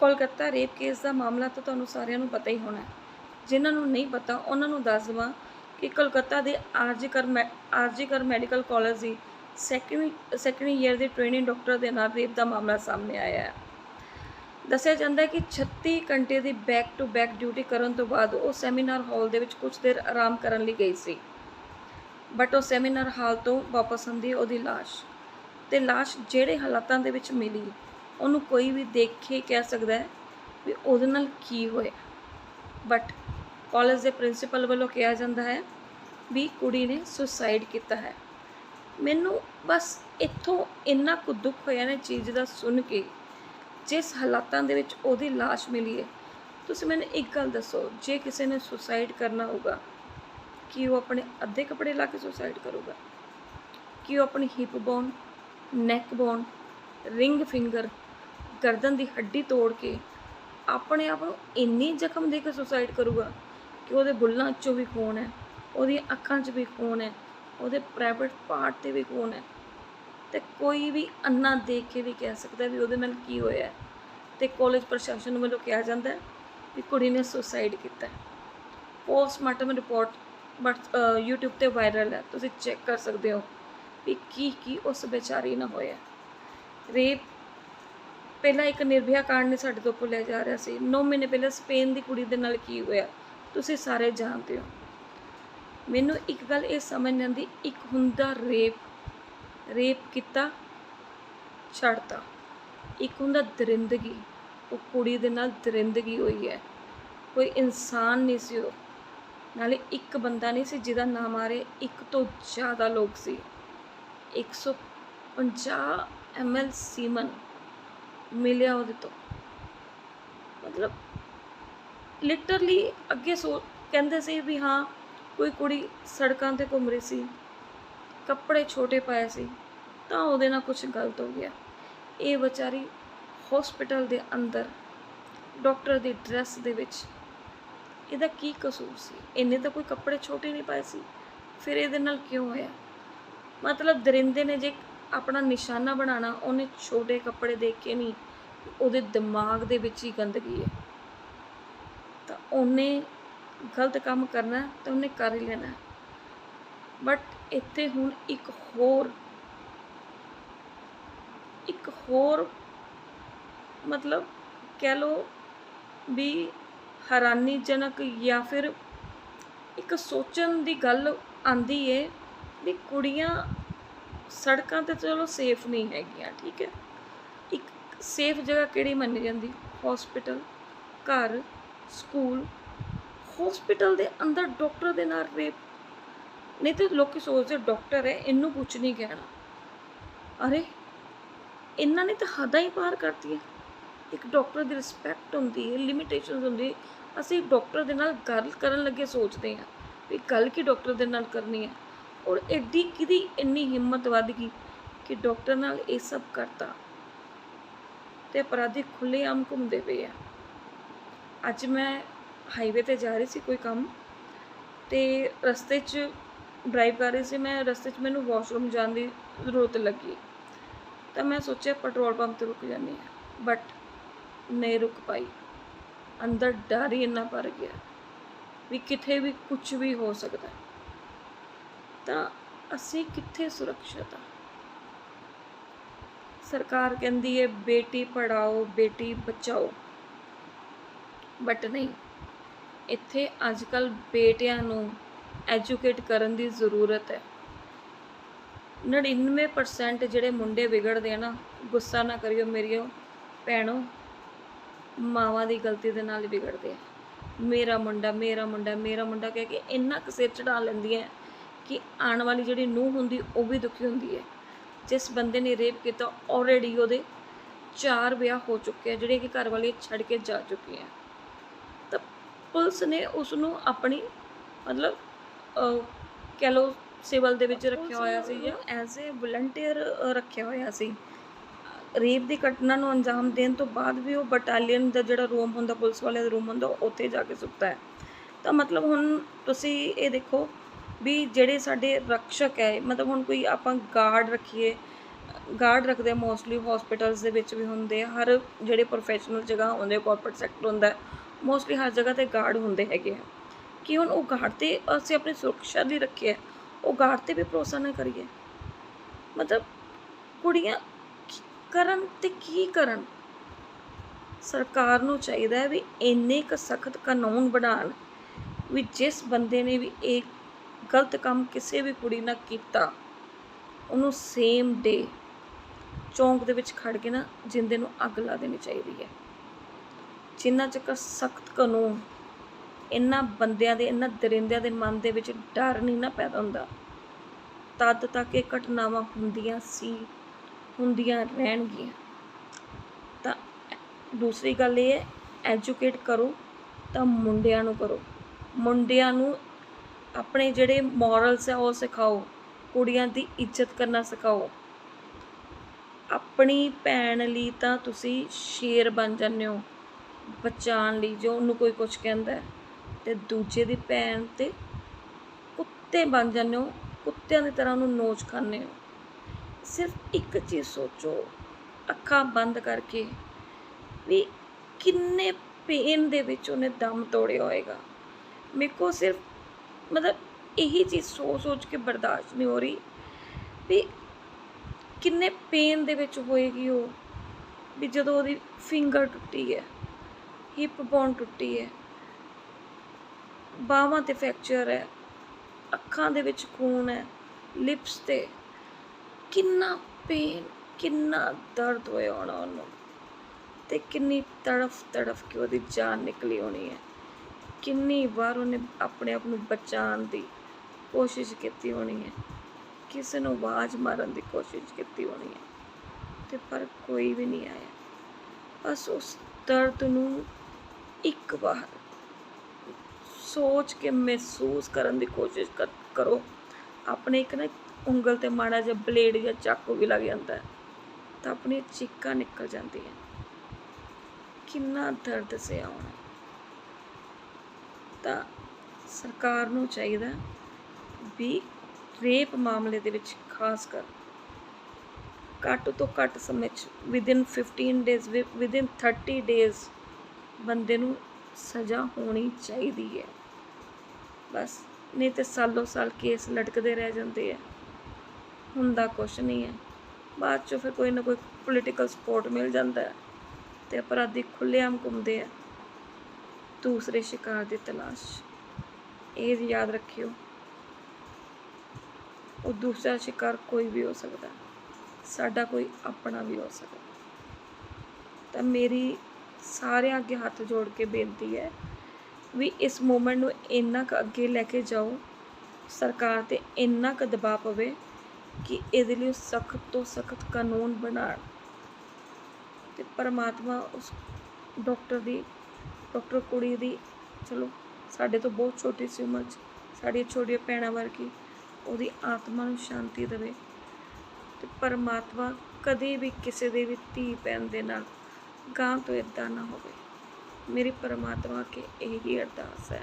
Kolkata rape case ਦਾ ਮਾਮਲਾ ਤਾਂ ਤੁਹਾਨੂੰ ਸਾਰਿਆਂ ਨੂੰ ਪਤਾ ਹੀ ਹੋਣਾ ਜਿਨ੍ਹਾਂ ਨੂੰ ਨਹੀਂ ਪਤਾ, ਉਹਨਾਂ ਨੂੰ ਦੱਸ ਦੇਵਾਂ ਕਿ ਕੋਲਕਾਤਾ ਦੇ ਆਰਜੀਕਰ ਮੈ- ਆਰਜੀਕਰ ਮੈਡੀਕਲ ਕਾਲਜ ਦੀ ਸੈਕੰਡ ਸੈਕੰਡ ਈਅਰ ਦੇ ਟ੍ਰੇਨਿੰਗ ਡਾਕਟਰ ਦੇ ਨਾਲ ਰੇਪ ਦਾ ਮਾਮਲਾ ਸਾਹਮਣੇ ਆਇਆ ਹੈ। ਦੱਸਿਆ ਜਾਂਦਾ ਹੈ ਕਿ 36 ਘੰਟੇ ਦੀ ਬੈਕ ਟੂ ਬੈਕ ਡਿਊਟੀ ਕਰਨ ਤੋਂ ਬਾਅਦ ਉਹ ਸੈਮੀਨਾਰ ਹਾਲ ਦੇ ਵਿੱਚ ਕੁਝ ਦੇਰ ਆਰਾਮ ਕਰਨ ਲਈ ਗਈ ਸੀ। ਬਟ ਉਹ ਸੈਮੀਨਾਰ ਹਾਲ ਤੋਂ ਵਾਪਸ ਆਉਂਦੀ ਉਹਦੀ ਲਾਸ਼। ਤੇ ਲਾਸ਼ ਜਿਹੜੇ ਹਾਲਾਤਾਂ ਦੇ ਵਿੱਚ ਮਿਲੀ ਉਹਨੂੰ ਕੋਈ ਵੀ ਦੇਖ ਕੇ ਕਹਿ ਸਕਦਾ ਹੈ ਵੀ ਉਹਦੇ ਨਾਲ ਕੀ ਹੋਇਆ। ਬਟ ਕਾਲਜ ਦੇ ਪ੍ਰਿੰਸੀਪਲ ਵੱਲੋਂ ਕਿਹਾ ਜਾਂਦਾ ਹੈ ਵੀ ਕੁੜੀ ਨੇ ਸੁਸਾਈਡ ਕੀਤਾ ਹੈ। ਮੈਨੂੰ ਬਸ ਇੱਥੋਂ ਇੰਨਾ ਕੁ ਦੁੱਖ ਹੋਇਆ ਨਾ ਚੀਜ਼ ਦਾ ਸੁਣ ਕੇ, ਜਿਸ ਹਾਲਾਤਾਂ ਦੇ ਵਿੱਚ ਉਹਦੀ ਲਾਸ਼ ਮਿਲੀ ਹੈ। ਤੁਸੀਂ ਮੈਨੂੰ ਇੱਕ ਗੱਲ ਦੱਸੋ, ਜੇ ਕਿਸੇ ਨੇ ਸੁਸਾਈਡ ਕਰਨਾ ਹੋਊਗਾ, ਕਿ ਉਹ ਆਪਣੇ ਅੱਧੇ ਕੱਪੜੇ ਲਾ ਕੇ ਸੁਸਾਈਡ ਕਰੂਗਾ? ਕਿ ਉਹ ਆਪਣੀ hip bone neck bone ring finger ਗਰਦਨ ਦੀ ਹੱਡੀ ਤੋੜ ਕੇ ਆਪਣੇ ਆਪ ਨੂੰ ਇੰਨੀ ਜ਼ਖਮ ਦੇ ਕੇ ਸੁਸਾਈਡ ਕਰੂਗਾ ਕਿ ਉਹਦੇ ਬੁੱਲਾਂ 'ਚੋਂ ਵੀ ਖੂਨ ਹੈ, ਉਹਦੀਆਂ ਅੱਖਾਂ 'ਚ ਵੀ ਖੂਨ ਹੈ, ਉਹਦੇ ਪ੍ਰਾਈਵੇਟ ਪਾਰਟ ਤੇ ਵੀ ਖੂਨ ਹੈ ਤੇ ਕੋਈ ਵੀ ਅੰਨਾ ਦੇਖ ਕੇ ਵੀ ਕਹਿ ਸਕਦਾ ਵੀ ਉਹਦੇ ਨਾਲ ਕੀ ਹੋਇਆ ਹੈ। ਤੇ ਕਾਲਜ ਪ੍ਰਸ਼ਾਸਨ ਵੱਲੋਂ ਕਿਹਾ ਜਾਂਦਾ ਹੈ ਵੀ ਕੁੜੀ ਨੇ ਸੁਸਾਈਡ ਕੀਤਾ ਪੋਸਟਮਾਰਟਮ ਰਿਪੋਰਟ ਬਟ YouTube ਤੇ ਵਾਇਰਲ ਹੈ, ਤੁਸੀਂ ਚੈੱਕ ਕਰ ਸਕਦੇ ਹੋ ਵੀ ਕੀ ਕੀ ਉਸ ਵਿਚਾਰੀ ਨਾਲ ਹੋਇਆ ਰੇਪ ਪਹਿਲਾਂ ਇੱਕ ਨਿਰਭਿਆ ਕਾਂਡ ਨੇ ਸਾਡੇ ਤੋਂ ਭੁੱਲਿਆ ਜਾ ਰਿਹਾ ਸੀ। 9 ਮਹੀਨੇ ਪਹਿਲਾਂ ਸਪੇਨ ਦੀ ਕੁੜੀ ਦੇ ਨਾਲ ਕੀ ਹੋਇਆ, ਤੁਸੀਂ ਸਾਰੇ ਜਾਣਦੇ ਹੋ। ਮੈਨੂੰ ਇੱਕ ਗੱਲ ਇਹ ਸਮਝ ਨਹੀਂ ਆਉਂਦੀ, ਇੱਕ ਹੁੰਦਾ ਰੇਪ ਰੇਪ ਕੀਤਾ, ਛੱਡਤਾ। ਇੱਕ ਹੁੰਦਾ ਦਰਿੰਦਗੀ, ਉਹ ਕੁੜੀ ਦੇ ਨਾਲ ਦਰਿੰਦਗੀ ਹੋਈ ਹੈ। ਕੋਈ ਇਨਸਾਨ ਨਹੀਂ ਸੀ ਉਹ, ਨਾਲੇ ਇੱਕ ਬੰਦਾ ਨਹੀਂ ਸੀ ਜਿਹਦਾ ਨਾਮ ਆ ਰਿਹਾ, ਇੱਕ ਤੋਂ ਜ਼ਿਆਦਾ ਲੋਕ ਸੀ। 150 ml ਸੀਮਨ ਮਿਲਿਆ ਉਹਦੇ ਤੋਂ। ਮਤਲਬ ਲਿਟਰਲੀ ਅੱਗੇ ਸੋ ਕਹਿੰਦੇ ਸੀ ਵੀ ਹਾਂ, ਕੋਈ ਕੁੜੀ ਸੜਕਾਂ ਤੇ ਘੁੰਮ ਰਹੀ ਸੀ, ਕੱਪੜੇ ਛੋਟੇ ਪਾਏ ਸੀ, ਤਾਂ ਉਹਦੇ ਨਾਲ ਕੁਝ ਗਲਤ ਹੋ ਗਿਆ। ਇਹ ਵਿਚਾਰੀ ਹਸਪੀਟਲ ਦੇ ਅੰਦਰ ਡਾਕਟਰ ਦੀ ਡਰੈਸ ਦੇ ਵਿੱਚ, ਇਹਦਾ ਕੀ ਕਸੂਰ ਸੀ? ਇਹਨੇ ਤਾਂ ਕੋਈ ਕੱਪੜੇ ਛੋਟੇ ਨਹੀਂ ਪਾਏ ਸੀ। ਫਿਰ ਇਹਦੇ ਨਾਲ ਕਿਉਂ ਹੋਇਆ? ਮਤਲਬ ਦਰਿੰਦੇ ਨੇ ਜੇ ਆਪਣਾ ਨਿਸ਼ਾਨਾ ਬਣਾਉਣਾ, ਉਹਨੇ ਛੋਟੇ ਕੱਪੜੇ ਦੇਖ ਕੇ ਨਹੀਂ, ਉਹਦੇ ਦਿਮਾਗ ਦੇ ਵਿੱਚ ਹੀ ਗੰਦਗੀ ਹੈ। ਤਾਂ ਉਹਨੇ ਗਲਤ ਕੰਮ ਕਰਨਾ ਹੈ ਤਾਂ ਉਹਨੇ ਕਰ ਹੀ ਲੈਣਾ ਬਟ ਇੱਥੇ ਹੁਣ ਇੱਕ ਹੋਰ ਇੱਕ ਹੋਰ ਮਤਲਬ ਕਹਿ ਲੋ ਵੀ ਹੈਰਾਨੀਜਨਕ ਜਾਂ ਫਿਰ ਇੱਕ ਸੋਚਣ ਦੀ ਗੱਲ ਆਂਦੀ ਏ ਵੀ ਕੁੜੀਆਂ ਸੜਕਾਂ ਤੇ ਚਲੋ ਸੇਫ ਨਹੀਂ ਹੈਗੀਆਂ, ਠੀਕ ਹੈ। ਇੱਕ ਸੇਫ ਜਗ੍ਹਾ ਕਿਹੜੀ ਮੰਨੀ ਜਾਂਦੀ? ਹਸਪੀਟਲ ਘਰ ਸਕੂਲ ਹਸਪੀਟਲ ਦੇ ਅੰਦਰ ਡਾਕਟਰ ਦੇ ਨਾਲ ਰੇਪ ਨਹੀਂ ਤੇ ਲੋਕੀ ਸੋਚਦੇ ਡਾਕਟਰ ਹੈ, ਇਹਨੂੰ ਕੁਝ ਨਹੀਂ ਕਹਿਣਾ। ਅਰੇ, ਇਹਨਾਂ ਨੇ ਤਾਂ ਹੱਦਾਂ ਹੀ ਪਾਰ ਕਰਤੀਆਂ ਇੱਕ ਡਾਕਟਰ ਦੀ ਰਿਸਪੈਕਟ ਹੁੰਦੀ ਹੈ ਲਿਮਿਟੇਸ਼ਨਸ ਹੁੰਦੀ ਅਸੀਂ ਡਾਕਟਰ ਦੇ ਨਾਲ ਗੱਲ ਕਰਨ ਲੱਗੇ ਸੋਚਦੇ ਹਾਂ ਵੀ ਗੱਲ ਕੀ ਡਾਕਟਰ ਦੇ ਨਾਲ ਕਰਨੀ ਹੈ। ਔਰ ਐਡੀ ਕਿਹਦੀ ਇੰਨੀ ਹਿੰਮਤ ਵੱਧ ਗਈ ਕਿ ਡਾਕਟਰ ਨਾਲ ਇਹ ਸਭ ਕਰਤਾ। ਤੇ ਅਪਰਾਧੀ ਖੁੱਲ੍ਹੇਆਮ ਘੁੰਮਦੇ ਪਏ ਆ। ਅੱਜ ਮੈਂ ਹਾਈਵੇ ਤੇ ਜਾ ਰਹੀ ਸੀ ਕੋਈ ਕੰਮ ਤੇ ਰਸਤੇ 'ਚ ਡਰਾਈਵ ਕਰ ਰਹੀ ਸੀ ਮੈਂ, ਰਸਤੇ 'ਚ ਮੈਨੂੰ ਵਾਸ਼ਰੂਮ ਜਾਣ ਦੀ ਜ਼ਰੂਰਤ ਲੱਗੀ। ਤਾਂ ਮੈਂ ਸੋਚਿਆ ਪੈਟਰੋਲ ਪੰਪ ਤੇ ਰੁਕ ਜਾਂਦੀ ਹਾਂ ਬਟ ਨਹੀਂ ਰੁਕ ਪਾਈ। ਅੰਦਰ ਡਰ ਹੀ ਇੰਨਾ ਭਰ ਗਿਆ ਵੀ ਕਿਤੇ ਵੀ ਕੁਝ ਵੀ ਹੋ ਸਕਦਾ। ਹੈ। ਤਾਂ ਅਸੀਂ ਕਿੱਥੇ ਸੁਰੱਖਿਅਤ ਆ? ਸਰਕਾਰ ਕਹਿੰਦੀ ਹੈ ਬੇਟੀ ਪੜਾਓ ਬੇਟੀ ਬਚਾਓ। ਬਟ ਨਹੀਂ, ਇੱਥੇ ਅੱਜ ਕੱਲ ਬੇਟਿਆਂ ਨੂੰ ਐਜੂਕੇਟ ਕਰਨ ਦੀ ਜ਼ਰੂਰਤ ਹੈ। 99% ਜਿਹੜੇ ਮੁੰਡੇ ਵਿਗੜਦੇ ਆ ਨਾ, ਗੁੱਸਾ ਨਾ ਕਰਿਓ ਮੇਰੀਓ ਭੈਣੋ, ਮਾਵਾਂ ਦੀ ਗਲਤੀ ਦੇ ਨਾਲ ਹੀ ਵਿਗੜਦੇ ਆ। ਮੇਰਾ ਮੁੰਡਾ ਮੇਰਾ ਮੁੰਡਾ ਮੇਰਾ ਮੁੰਡਾ ਕਹਿ ਕੇ ਇੰਨਾ ਕੁ ਸਿਰ ਚੜਾ ਲੈਂਦੀਆਂ। ਕਿ ਆਉਣ ਵਾਲੀ ਜਿਹੜੀ ਨੂੰਹ ਹੁੰਦੀ ਉਹ ਵੀ ਦੁਖੀ ਹੁੰਦੀ ਹੈ। ਜਿਸ ਬੰਦੇ ਨੇ ਰੇਪ ਕੀਤਾ ਆਲਰੇਡੀ ਉਹਦੇ ਚਾਰ ਵਿਆਹ ਹੋ ਚੁੱਕੇ ਆ ਜਿਹੜੇ ਕਿ ਘਰ ਵਾਲੇ ਛੱਡ ਕੇ ਜਾ ਚੁੱਕੇ ਆ ਤਾਂ ਪੁਲਿਸ ਨੇ ਉਸ ਨੂੰ ਆਪਣੀ ਮਤਲਬ ਕਹਿ ਲਓ ਸਿਵਲ ਦੇ ਵਿੱਚ ਰੱਖਿਆ ਹੋਇਆ ਸੀ ਜਾਂ ਐਜ਼ ਅ ਵਲੰਟੀਅਰ ਰੱਖਿਆ ਹੋਇਆ ਸੀ। ਰੇਪ ਦੀ ਘਟਨਾ ਨੂੰ ਅੰਜਾਮ ਦੇਣ ਤੋਂ ਬਾਅਦ ਵੀ ਉਹ ਬਟਾਲੀਅਨ ਦਾ ਜਿਹੜਾ ਰੂਮ ਹੁੰਦਾ ਪੁਲਿਸ ਵਾਲਿਆਂ ਦਾ ਰੂਮ ਹੁੰਦਾ ਉੱਥੇ ਜਾ ਕੇ ਸੁੱਤਾ ਹੈ। ਤਾਂ ਮਤਲਬ ਹੁਣ ਤੁਸੀਂ ਇਹ ਦੇਖੋ ਵੀ ਜਿਹੜੇ ਸਾਡੇ ਰਕਸ਼ਕ ਹੈ, ਮਤਲਬ ਹੁਣ ਕੋਈ ਆਪਾਂ ਗਾਰਡ ਰੱਖੀਏ ਗਾਰਡ ਰੱਖਦੇ ਮੋਸਟਲੀ ਹਸਪੀਟਲਸ ਦੇ ਵਿੱਚ ਵੀ ਹੁੰਦੇ ਆ, ਹਰ ਜਿਹੜੇ ਪ੍ਰੋਫੈਸ਼ਨਲ ਜਗ੍ਹਾ ਹੁੰਦੇ ਕਾਰਪੋਰੇਟ ਸੈਕਟਰ ਹੁੰਦਾ ਮੋਸਟਲੀ ਹਰ ਜਗ੍ਹਾ ਤੇ ਗਾਰਡ ਹੁੰਦੇ ਹੈਗੇ ਆ। ਕਿ ਹੁਣ ਉਹ ਗਾਰਡ ਤੇ ਅਸੀਂ ਆਪਣੀ ਸੁਰੱਖਿਆ ਲਈ ਰੱਖਿਆ ਉਹ ਗਾਰਡ ਤੇ ਵੀ ਭਰੋਸਾ ਨਾ ਕਰੀਏ? ਮਤਲਬ ਕੁੜੀਆਂ ਕਰਨ ਤੇ ਕੀ ਕਰਨ? ਸਰਕਾਰ ਨੂੰ ਚਾਹੀਦਾ ਹੈ ਵੀ ਇੰਨੇ ਕ ਸਖਤ ਕਾਨੂੰਨ ਬਣਾਉਣ, ਵੀ ਜਿਸ ਬੰਦੇ ਨੇ ਵੀ ਇਹ ਗਲਤ ਕੰਮ ਕਿਸੇ ਵੀ ਕੁੜੀ ਨਾਲ ਕੀਤਾ, ਉਹਨੂੰ ਸੇਮ ਡੇ ਚੌਂਕ ਦੇ ਵਿੱਚ ਖੜ ਕੇ ਨਾ ਜਿੰਦੇ ਨੂੰ ਅੱਗ ਲਾ ਦੇਣੀ ਚਾਹੀਦੀ ਹੈ। ਜਿੰਨਾ ਚੱਕਰ ਸਖਤ ਕਾਨੂੰਨ ਇਹਨਾਂ ਬੰਦਿਆਂ ਦੇ ਇਹਨਾਂ ਦਰਿੰਦਿਆਂ ਦੇ ਮਨ ਦੇ ਵਿੱਚ ਡਰ ਨਹੀਂ ਨਾ ਪੈਦਾ ਹੁੰਦਾ। ਤਦ ਤੱਕ ਇਹ ਘਟਨਾਵਾਂ ਹੁੰਦੀਆਂ ਸੀ, ਹੁੰਦੀਆਂ ਰਹਿਣਗੀਆਂ। ਤਾਂ ਦੂਸਰੀ ਗੱਲ ਇਹ ਹੈ ਐਜੂਕੇਟ ਕਰੋ ਤਾਂ ਮੁੰਡਿਆਂ ਨੂੰ ਕਰੋ। ਮੁੰਡਿਆਂ ਨੂੰ ਆਪਣੇ ਜਿਹੜੇ ਮੋਰਲਸ ਹੈ ਉਹ ਸਿਖਾਓ। ਕੁੜੀਆਂ ਦੀ ਇੱਜ਼ਤ ਕਰਨਾ ਸਿਖਾਓ। ਆਪਣੀ ਭੈਣ ਲਈ ਤਾਂ ਤੁਸੀਂ ਸ਼ੇਰ ਬਣ ਜਾਂਦੇ ਹੋ। ਬਚਾਉਣ ਲਈ ਜੋ ਉਹਨੂੰ ਕੋਈ ਕੁਝ ਕਹਿੰਦਾ ਹੈ, ਤੇ ਦੂਜੇ ਦੀ ਭੈਣ ਤੇ ਕੁੱਤੇ ਬਣ ਜਾਂਦੇ ਹੋ। ਕੁੱਤਿਆਂ ਦੀ ਤਰ੍ਹਾਂ ਉਹਨੂੰ ਨੋਚ ਖਾਂਦੇ ਹੋ। ਸਿਰਫ ਇੱਕ ਚੀਜ਼ ਸੋਚੋ ਅੱਖਾਂ ਬੰਦ ਕਰਕੇ ਵੀ ਕਿੰਨੇ ਪੇਨ ਦੇ ਵਿੱਚ ਉਹਨੇ ਦਮ ਤੋੜਿਆ ਹੋਏਗਾ। ਮੇਰੇ ਕੋ ਸਿਰਫ ਮਤਲਬ ਇਹੀ ਚੀਜ਼ ਸੋਚ ਸੋਚ ਕੇ ਬਰਦਾਸ਼ਤ ਨਹੀਂ ਹੋ ਰਹੀ ਵੀ ਕਿੰਨੇ ਪੇਨ ਦੇ ਵਿੱਚ ਹੋਏਗੀ ਉਹ, ਵੀ ਜਦੋਂ ਉਹਦੀ ਫਿੰਗਰ ਟੁੱਟੀ ਹੈ ਹਿਪ ਬੋਨ ਟੁੱਟੀ ਹੈ, ਬਾਹਾਂ ਤੇ ਫ੍ਰੈਕਚਰ ਹੈ, ਅੱਖਾਂ ਦੇ ਵਿੱਚ ਖੂਨ ਹੈ ਲਿਪਸ ਤੇ, ਕਿੰਨਾ ਪੇਨ ਕਿੰਨਾ ਦਰਦ ਹੋਇਆ ਹੋਣਾ ਉਹਨੂੰ ਤੇ ਕਿੰਨੀ ਤੜਫ ਤੜਫ ਕੇ ਉਹਦੀ ਜਾਨ ਨਿਕਲੀ ਹੋਣੀ ਹੈ। ਕਿੰਨੀ ਵਾਰ ਉਹਨੇ ਆਪਣੇ ਆਪ ਨੂੰ ਬਚਾਉਣ ਦੀ ਕੋਸ਼ਿਸ਼ ਕੀਤੀ ਹੋਣੀ ਹੈ। ਕਿਸੇ ਨੂੰ ਆਵਾਜ਼ ਮਾਰਨ ਦੀ ਕੋਸ਼ਿਸ਼ ਕੀਤੀ ਹੋਣੀ ਹੈ ਤੇ ਪਰ ਕੋਈ ਵੀ ਨਹੀਂ ਆਇਆ। ਬਸ ਉਸ ਦਰਦ ਨੂੰ ਇੱਕ ਵਾਰ ਸੋਚ ਕੇ ਮਹਿਸੂਸ ਕਰਨ ਦੀ ਕੋਸ਼ਿਸ਼ ਕਰ- ਕਰੋ। ਆਪਣੇ ਇੱਕ ਨਾ ਉਂਗਲ ਤੇ ਮਾੜਾ ਜਿਹਾ ਬਲੇਡ ਜਾਂ ਚਾਕੂ ਵੀ ਲੱਗ ਜਾਂਦਾ ਹੈ ਤਾਂ ਆਪਣੀ ਚੀਕਾਂ ਨਿਕਲ ਜਾਂਦੀਆਂ। ਕਿੰਨਾ ਦਰਦ ਸੇ ਆਉਣਾ। ਤਾਂ ਸਰਕਾਰ ਨੂੰ ਚਾਹੀਦਾ ਵੀ ਰੇਪ ਮਾਮਲੇ ਦੇ ਵਿੱਚ ਖਾਸ ਕਰ ਘੱਟ ਤੋਂ ਘੱਟ ਸਮੇਂ 'ਚ ਵਿਦਿਨ 15 ਡੇਜ਼ ਵਿਦਿਨ 30 ਡੇਜ਼ ਬੰਦੇ ਨੂੰ ਸਜ਼ਾ ਹੋਣੀ ਚਾਹੀਦੀ ਹੈ। ਬਸ, ਨਹੀਂ ਤੇ ਸਾਲੋ ਸਾਲ ਕੇਸ ਲਟਕਦੇ ਰਹਿ ਜਾਂਦੇ ਆ। ਹੁੰਦਾ ਕੁਛ ਨਹੀਂ ਹੈ। ਬਾਅਦ ਚੋਂ ਫਿਰ ਕੋਈ ਨਾ ਕੋਈ ਪੋਲੀਟੀਕਲ ਸਪੋਰਟ ਮਿਲ ਜਾਂਦਾ ਹੈ ਤੇ ਅਪਰਾਧੀ ਖੁੱਲ੍ਹੇਆਮ ਘੁੰਮਦੇ ਆ। ਦੂਸਰੇ ਸ਼ਿਕਾਰ ਦੀ ਤਲਾਸ਼। ਇਹ ਯਾਦ ਰੱਖਿਓ, ਉਹ ਦੂਸਰਾ ਸ਼ਿਕਾਰ ਕੋਈ ਵੀ ਹੋ ਸਕਦਾ, ਸਾਡਾ ਕੋਈ ਆਪਣਾ ਵੀ ਹੋ ਸਕਦਾ। ਤਾਂ ਮੇਰੀ ਸਾਰਿਆਂ ਅੱਗੇ ਹੱਥ ਜੋੜ ਕੇ ਬੇਨਤੀ ਹੈ ਵੀ ਇਸ ਮੂਮੈਂਟ ਨੂੰ ਇੰਨਾ ਕੁ ਅੱਗੇ ਲੈ ਕੇ ਜਾਓ, ਸਰਕਾਰ ਤੇ ਇੰਨਾ ਕੁ ਦਬਾਅ ਪਵੇ ਕਿ ਇਹਦੇ ਲਈ ਸਖਤ ਤੋਂ ਸਖਤ ਕਾਨੂੰਨ ਬਣਾਉਣ। ਤੇ ਪਰਮਾਤਮਾ ਉਸ ਡਾਕਟਰ ਦੀ ਡਾਕਟਰ ਕੁੜੀ ਦੀ, ਚਲੋ, ਸਾਡੇ ਤੋਂ ਬਹੁਤ ਛੋਟੀ ਸੀ ਉਮਰ 'ਚ, ਸਾਡੀਆਂ ਛੋਟੀਆਂ ਭੈਣਾਂ ਵਰਗੀ, ਉਹਦੀ ਆਤਮਾ ਨੂੰ ਸ਼ਾਂਤੀ ਦੇਵੇ ਤੇ ਪਰਮਾਤਮਾ ਕਦੇ ਵੀ ਕਿਸੇ ਦੇ ਵੀ ਧੀ ਭੈਣ ਦੇ ਨਾਲ ਗਾਂ ਤੋਂ ਇਦਾਂ ਨਾ ਹੋਵੇ। ਮੇਰੀ ਪਰਮਾਤਮਾ ਕੇ ਇਹੀ ਅਰਦਾਸ ਹੈ।